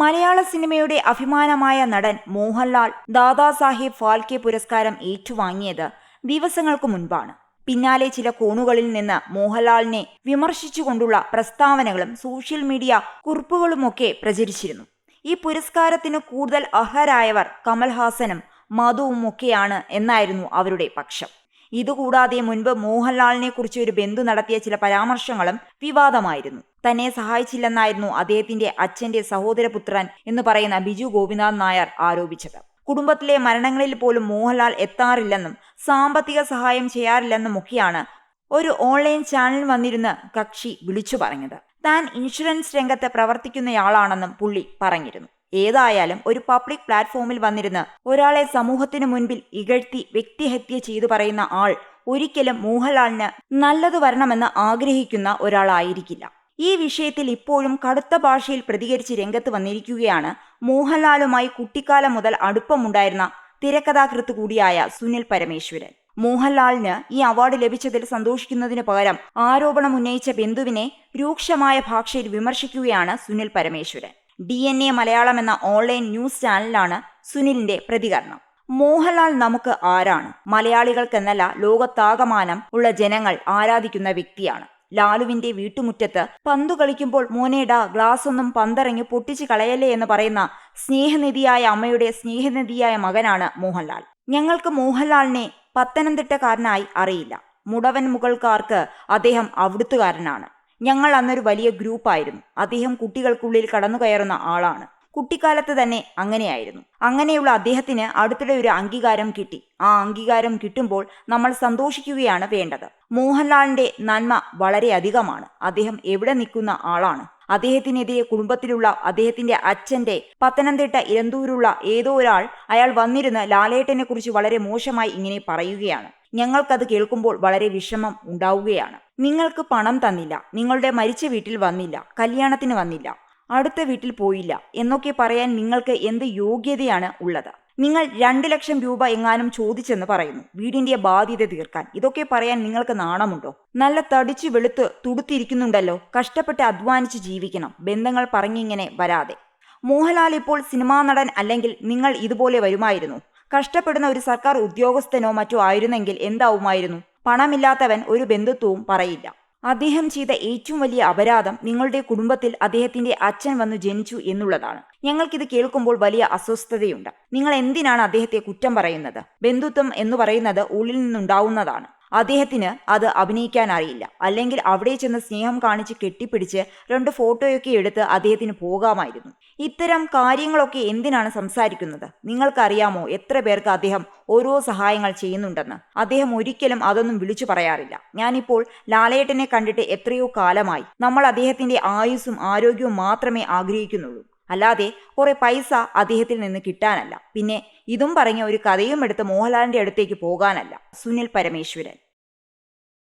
മലയാള സിനിമയുടെ അഭിമാനമായ നടൻ മോഹൻലാൽ ദാദാസാഹിബ് ഫാൽക്കെ പുരസ്കാരം ഏറ്റുവാങ്ങിയത് ദിവസങ്ങൾക്ക് മുൻപാണ്. പിന്നാലെ ചില കോണുകളിൽ നിന്ന് മോഹൻലാലിനെ വിമർശിച്ചുകൊണ്ടുള്ള പ്രസ്താവനകളും സോഷ്യൽ മീഡിയ കുറിപ്പുകളുമൊക്കെ പ്രചരിച്ചിരുന്നു. ഈ പുരസ്കാരത്തിന് കൂടുതൽ അർഹരായവർ കമൽഹാസനും മധുവും ഒക്കെയാണ് എന്നായിരുന്നു അവരുടെ പക്ഷം. ഇതുകൂടാതെ മുൻപ് മോഹൻലാലിനെ കുറിച്ച് ഒരു ബന്ധു നടത്തിയ ചില പരാമർശങ്ങളും വിവാദമായിരുന്നു. തന്നെ സഹായിച്ചില്ലെന്നായിരുന്നു അദ്ദേഹത്തിന്റെ അച്ഛന്റെ സഹോദരപുത്രൻ എന്ന് പറയുന്ന ബിജു ഗോപിനാഥ് നായർ ആരോപിച്ചത്. കുടുംബത്തിലെ മരണങ്ങളിൽ പോലും മോഹൻലാൽ എത്താറില്ലെന്നും സാമ്പത്തിക സഹായം ചെയ്യാറില്ലെന്നും ഒക്കെയാണ് ഒരു ഓൺലൈൻ ചാനൽ വന്നിരുന്ന് കക്ഷി വിളിച്ചു പറഞ്ഞത്. താൻ ഇൻഷുറൻസ് രംഗത്ത് പ്രവർത്തിക്കുന്നയാളാണെന്നും പുള്ളി പറഞ്ഞിരുന്നു. ഏതായാലും ഒരു പബ്ലിക് പ്ലാറ്റ്ഫോമിൽ വന്നിരുന്ന് ഒരാളെ സമൂഹത്തിനു മുൻപിൽ ഇകഴ്ത്തി വ്യക്തിഹത്യ ചെയ്തു പറയുന്ന ആൾ ഒരിക്കലും മോഹൻലാലിന് നല്ലത് വരണമെന്ന് ആഗ്രഹിക്കുന്ന ഒരാളായിരിക്കില്ല. ഈ വിഷയത്തിൽ ഇപ്പോഴും കടുത്ത ഭാഷയിൽ പ്രതികരിച്ച് രംഗത്ത് വന്നിരിക്കുകയാണ് മോഹൻലാലുമായി കുട്ടിക്കാലം മുതൽ അടുപ്പമുണ്ടായിരുന്ന തിരക്കഥാകൃത്ത് കൂടിയായ സുനിൽ പരമേശ്വരൻ. മോഹൻലാലിന് ഈ അവാർഡ് ലഭിച്ചതിൽ സന്തോഷിക്കുന്നതിന് പകരം ആരോപണം ഉന്നയിച്ച ബന്ധുവിനെ രൂക്ഷമായ ഭാഷയിൽ വിമർശിക്കുകയാണ് Sunil Parameswaran. D N A Malayalam എന്ന ഓൺലൈൻ ന്യൂസ് ചാനലിലാണ് സുനിലിന്റെ പ്രതികരണം. മോഹൻലാൽ നമുക്ക് ആരാണ്? മലയാളികൾക്കെന്നല്ല ലോകത്താകമാനം ഉള്ള ജനങ്ങൾ ആരാധിക്കുന്ന വ്യക്തിയാണ്. ലാലുവിന്റെ വീട്ടുമുറ്റത്ത് പന്തു കളിക്കുമ്പോൾ മോനേടാ ഗ്ലാസ് ഒന്നും പന്തറങ്ങി പൊട്ടിച്ചു കളയല്ലേ എന്ന് പറയുന്ന സ്നേഹനിധിയായ അമ്മയുടെ സ്നേഹനിധിയായ മകനാണ് മോഹൻലാൽ. ഞങ്ങൾക്ക് മോഹൻലാലിനെ പത്തനംതിട്ടക്കാരനായി അറിയില്ല. മുടവൻ മുകൾക്കാർക്ക് അദ്ദേഹം അവിടുത്തുകാരനാണ്. ഞങ്ങൾ അന്നൊരു വലിയ ഗ്രൂപ്പായിരുന്നു. അദ്ദേഹം കുട്ടികൾക്കുള്ളിൽ കടന്നു കയറുന്ന ആളാണ്. കുട്ടിക്കാലത്ത് തന്നെ അങ്ങനെയായിരുന്നു. അങ്ങനെയുള്ള അദ്ദേഹത്തിന് അടുത്തിടെ ഒരു അംഗീകാരം കിട്ടി. ആ അംഗീകാരം കിട്ടുമ്പോൾ നമ്മൾ സന്തോഷിക്കുകയാണ് വേണ്ടത്. മോഹൻലാലിന്റെ നന്മ വളരെ അധികമാണ്. അദ്ദേഹം എവിടെ നിൽക്കുന്ന ആളാണ്? അദ്ദേഹത്തിനെതിരെ കുടുംബത്തിലുള്ള അദ്ദേഹത്തിന്റെ അച്ഛന്റെ പത്തനംതിട്ട ഇരന്തൂരുള്ള ഏതോ ഒരാൾ അയാൾ വന്നിരുന്ന് ലാലേട്ടനെ കുറിച്ച് വളരെ മോശമായി ഇങ്ങനെ പറയുകയാണ്. ഞങ്ങൾക്കത് കേൾക്കുമ്പോൾ വളരെ വിഷമം ഉണ്ടാവുകയാണ്. നിങ്ങൾക്ക് പണം തന്നില്ല. നിങ്ങളുടെ മരിച്ച വീട്ടിൽ വന്നില്ല. കല്യാണത്തിന് വന്നില്ല. അടുത്ത വീട്ടിൽ പോയില്ല. എന്നൊക്കെ പറയാൻ നിങ്ങൾക്ക് എന്ത് യോഗ്യതയാണ് ഉള്ളത്? നിങ്ങൾ രണ്ട് ലക്ഷം രൂപ എങ്ങാനും ചോദിച്ചെന്ന് പറയുന്നു. വീടിന്റെ ബാധ്യത തീർക്കാൻ. ഇതൊക്കെ പറയാൻ നിങ്ങൾക്ക് നാണമുണ്ടോ? നല്ല തടിച്ചു വെളുത്ത് തുടുത്തിരിക്കുന്നുണ്ടല്ലോ. കഷ്ടപ്പെട്ട് അധ്വാനിച്ച് ജീവിക്കണം. ബന്ധങ്ങൾ പറഞ്ഞിങ്ങനെ വരാതെ. മോഹൻലാൽ ഇപ്പോൾ സിനിമാ നടൻ അല്ലെങ്കിൽ നിങ്ങൾ ഇതുപോലെ വരുമായിരുന്നു. കഷ്ടപ്പെടുന്ന ഒരു സർക്കാർ ഉദ്യോഗസ്ഥനോ മറ്റോ ആയിരുന്നെങ്കിൽ എന്താവുമായിരുന്നു? പണമില്ലാത്തവൻ ഒരു ബന്ധുത്വവും പറയില്ല. അദ്ദേഹം ചെയ്ത ഏറ്റവും വലിയ അപരാധം നിങ്ങളുടെ കുടുംബത്തിൽ അദ്ദേഹത്തിന്റെ അച്ഛൻ വന്നു ജനിച്ചു എന്നുള്ളതാണ്. ഞങ്ങൾക്കിത് കേൾക്കുമ്പോൾ വലിയ അസ്വസ്ഥതയുണ്ട്. നിങ്ങൾ എന്തിനാണ് അദ്ദേഹത്തെ കുറ്റം പറയുന്നത്? ബന്ധുത്വം എന്ന് പറയുന്നത് ഉള്ളിൽ നിന്നുണ്ടാവുന്നതാണ്. അദ്ദേഹത്തിന് അത് അഭിനയിക്കാൻ അറിയില്ല അല്ലെങ്കിൽ അവിടെ ചെന്ന് സ്നേഹം കാണിച്ച് കെട്ടിപ്പിടിച്ച് രണ്ട് ഫോട്ടോയൊക്കെ എടുത്ത് അദ്ദേഹത്തിന് പോകാമായിരുന്നു. ഇത്തരം കാര്യങ്ങളൊക്കെ എന്തിനാണ് സംസാരിക്കുന്നത്? നിങ്ങൾക്കറിയാമോ എത്ര പേർക്ക് അദ്ദേഹം ഓരോ സഹായങ്ങൾ ചെയ്യുന്നുണ്ടെന്ന്? അദ്ദേഹം ഒരിക്കലും അതൊന്നും വിളിച്ചു പറയാറില്ല. ഞാനിപ്പോൾ ലാലേട്ടനെ കണ്ടിട്ട് എത്രയോ കാലമായി. നമ്മൾ അദ്ദേഹത്തിന്റെ ആയുസ്സും ആരോഗ്യവും മാത്രമേ ആഗ്രഹിക്കുന്നുള്ളൂ. അല്ലാതെ കുറെ പൈസ അദ്ദേഹത്തിൽ നിന്ന് കിട്ടാനല്ല. പിന്നെ ഇതും പറഞ്ഞ ഒരു കഥയും എടുത്ത് മോഹൻലാലിന്റെ അടുത്തേക്ക് പോകാനല്ല. സുനിൽ പരമേശ്വരൻ.